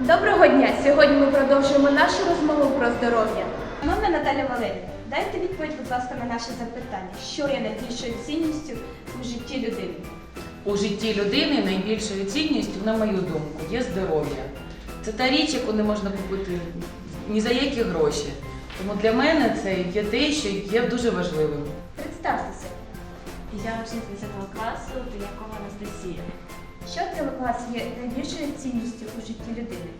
Доброго дня! Сьогодні ми продовжуємо нашу розмову про здоров'я. Шановна Наталя Валерівна, дайте відповідь, будь ласка, на наше запитання. Що є найбільшою цінністю у житті людини? У житті людини найбільшою цінністю, на мою думку, є здоров'я. Це та річ, яку не можна купити ні за які гроші. Тому для мене це є те, що є дуже важливим. Представтеся, Я учениця 10 класу Білякова Анастасія. Що для вас є найбільшою цінністю у житті людини?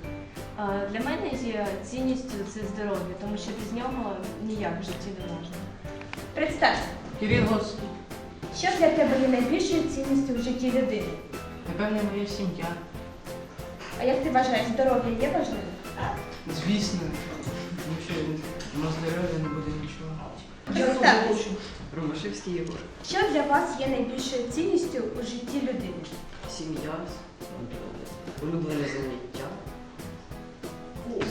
Для мене є цінністю це здоров'я, тому що без нього ніяк в житті не можна. Представся, Кирилос, що для тебе є найбільшою цінністю в житті людини? напевне, моя сім'я. А як ти вважаєш, здоров'я є важливим? Звісно, тому що на здоров'я не буде нічого. Представтеся, Ромашевський Єгор. що для вас є найбільшою цінністю у житті людини? Сім'я, улюблене заняття.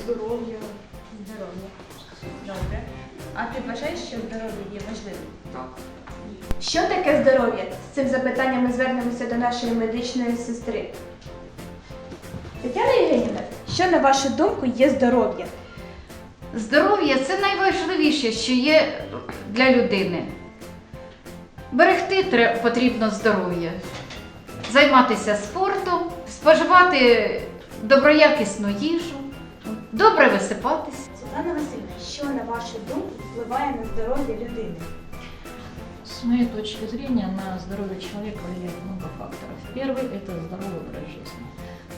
Здоров'я. Здоров'я. Добре. А ти вважаєш, що здоров'я є важливим? Так. Що таке здоров'я? З цим запитанням ми звернемося до нашої медичної сестри. Тетяна Євгенівна, що на вашу думку є здоров'я? Здоров'я це найважливіше, що є для людини. Берегти тре- потрібно здоров'я, займатися спортом, споживати доброякісну їжу, добре висипатися. Світлана Васильівна, що на вашу думку впливає на здоров'я людини? С моей точки зрения, на здоровье человека влияет много факторов. Первый – это здоровый образ жизни.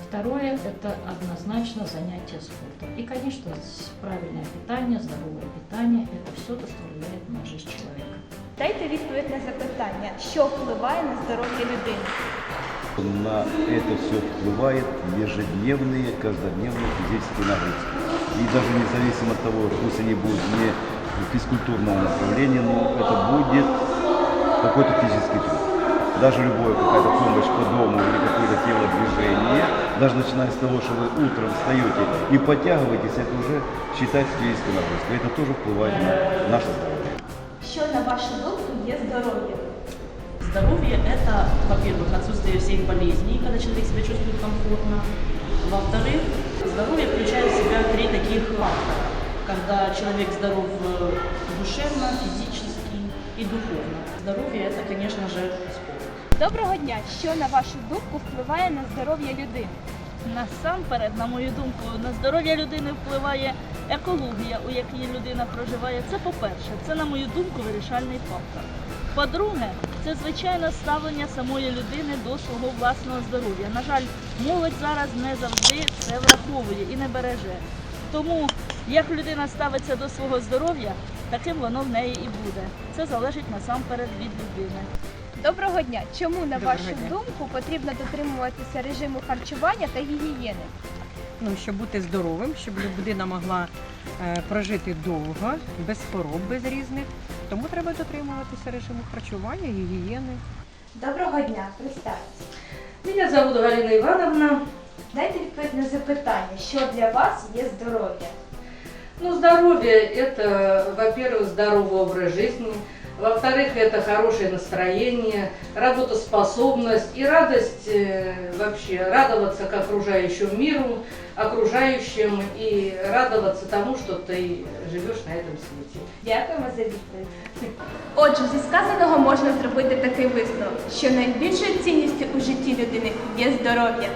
Второе – это однозначно занятие спортом. И, конечно, с- правильное питание, здоровое питание – это все то, что влияет на жизнь человека. Дайте відповідь на запитання, що впливає на здоров'я людини. На это все впливает ежедневные, каждодневные физические нагрузки. И даже независимо от того, пусть они будут не физкультурного направления, но это будет какой-то физический труд. Даже любая какая-то помощь по дому или какое-то телодвижение, даже начиная с того, что вы утром встаете и подтягиваетесь, это уже считается физической нагрузкой. Это тоже впливает на наше здоровье. Що на вашу думку є здоров'я? Здоровье – это, во-первых, отсутствие всех болезней, когда человек себя чувствует комфортно. Во-вторых, здоровье включает в себя три таких фактора. Когда человек здоров э, душевно, физически и духовно. Здоровье – это, конечно же, спорт. Доброго дня! Що на вашу думку впливає на здоров'я людини? Насамперед, на мою думку, на здоров'я людини впливає екологія, у якій людина проживає. Це по-перше, це, на мою думку, вирішальний фактор. По-друге, це звичайне ставлення самої людини до свого власного здоров'я. На жаль, молодь зараз не завжди це враховує і не береже. Тому як людина ставиться до свого здоров'я, таким воно в неї і буде. Це залежить насамперед від людини. Доброго дня! Чому на Доброго вашу дня. думку потрібно дотримуватися режиму харчування та гігієни? ну, щоб бути здоровим, щоб людина могла е, прожити довго, без хвороб, без різних. Тому треба дотримуватися режиму харчування, гігієни. Доброго дня, представтеся. Мене зовут Галина Івановна. Дайте відповідь на запитання, що для вас є здоров'я? Ну, здоровье – это, во-первых, здоровый образ жизни, во-вторых, это хорошее настроение, работоспособность и радость э, вообще, радоваться к окружающему миру, окружающим и радоваться тому, что ты живешь на этом свете. Дякуємо за відповідь. Отже, зі сказаного можна зробити такий висновок, що найбільшою цінністю у житті людини є здоров'я.